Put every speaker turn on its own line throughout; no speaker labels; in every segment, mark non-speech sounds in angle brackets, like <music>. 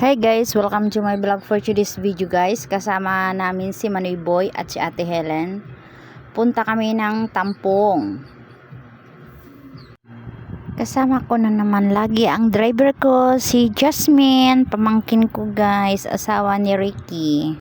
Hey guys, welcome to my vlog for today's video guys. Kasama namin si Manoy Boy at si Ate Helen. Punta kami ng Tampong. Kasama ko na naman lagi ang driver ko, si Jasmine. Pamangkin ko guys, asawa ni Ricky.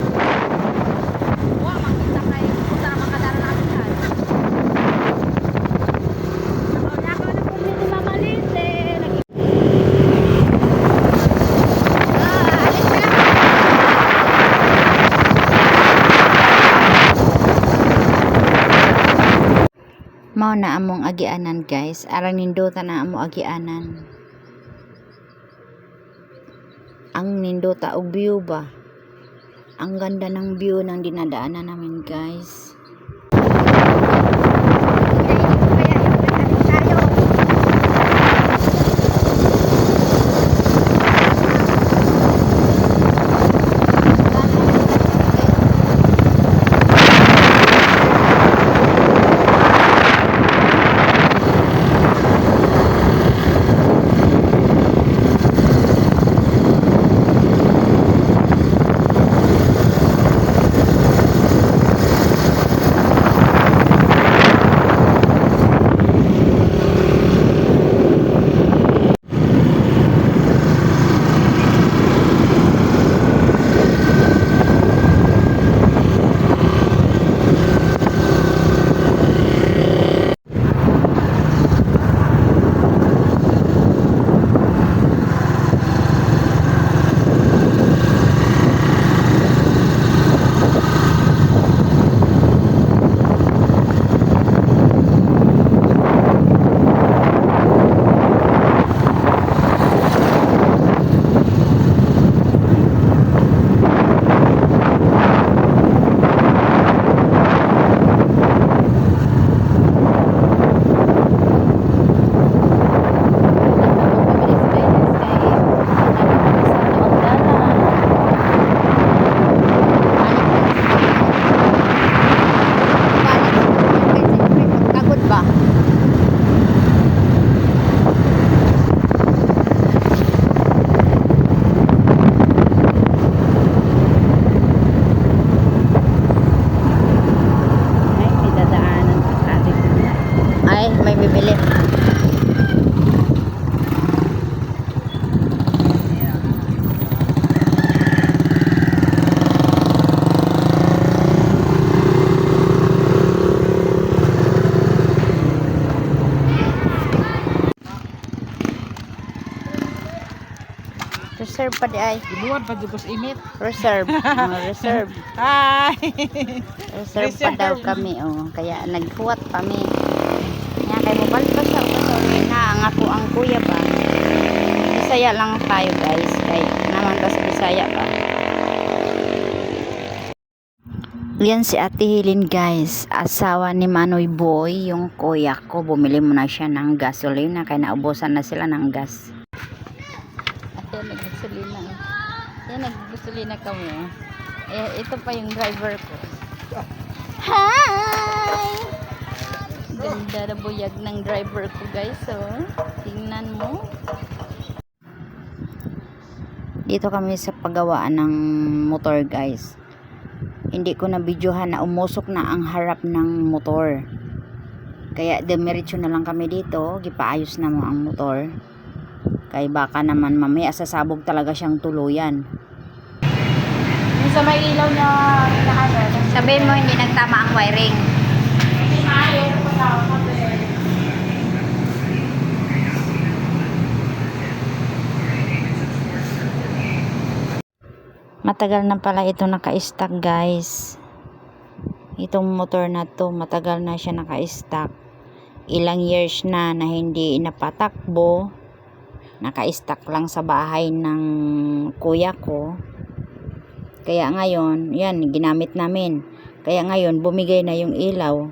Mao na among agianan guys. Arang nindota na amo agianan. Ang nindota og view ba? Ang ganda ng view ng dinadaanan namin guys. Ay, may bibili. Reserve pa di ay.
Ibuwan pa dugos init.
Reserve. <laughs> Oh, reserve.
Hi.
Reserve pa daw kami. Oh. Kaya naghuwat kami. Kaya kay mobile pa siya. Kasi na ang ako ang kuya ba. Bisaya lang tayo guys. Kay naman ta sa Bisaya ba. Yan si Ate Hilin guys. Asawa ni Manoy Boy. Yung kuya ko. Bumili muna siya ng gasolina. Kaya naubusan na sila ng gas. Ate, naggasolina. Yan, naggasolina kami. oh. Eh, ito pa yung driver ko. Hi! Ganda na buyag ng driver ko guys. So, tingnan mo. Dito kami sa paggawaan ng motor guys. Hindi ko na videohan na umusok na ang harap ng motor. Kaya demiretso na lang kami dito. Gipaayos na mo ang motor. Kay baka naman mamaya sasabog talaga siyang tuluyan.
Yung sa may ilaw na.
Sabihin mo hindi nagtama ang wiring.
Ayaw pa
Matagal na pala ito naka-stack guys. Itong motor na to, matagal na siya naka-stack. Ilang years na na hindi napatakbo. Naka-stack lang sa bahay ng kuya ko. Kaya ngayon, yan, ginamit namin. Kaya ngayon, bumigay na yung ilaw.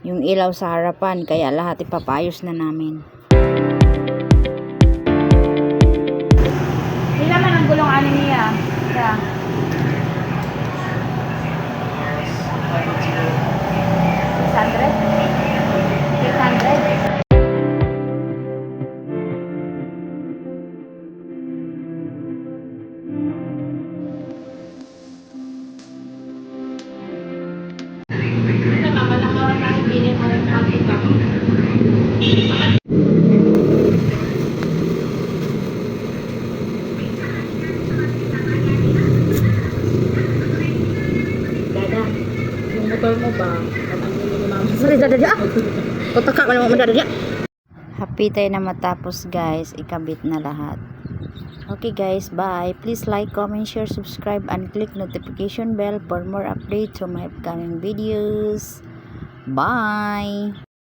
Yung ilaw sa harapan, kaya lahat ipapayos na namin.
Ilan man ang gulong ani niya? Mo ba?
Sorry, dadadya. Kutaka ka naman dadadya. Happy tayo na matapos guys. Ikabit na lahat. Okay guys, bye. Please like, comment, share, subscribe, and click notification bell for more updates on my upcoming videos. Bye!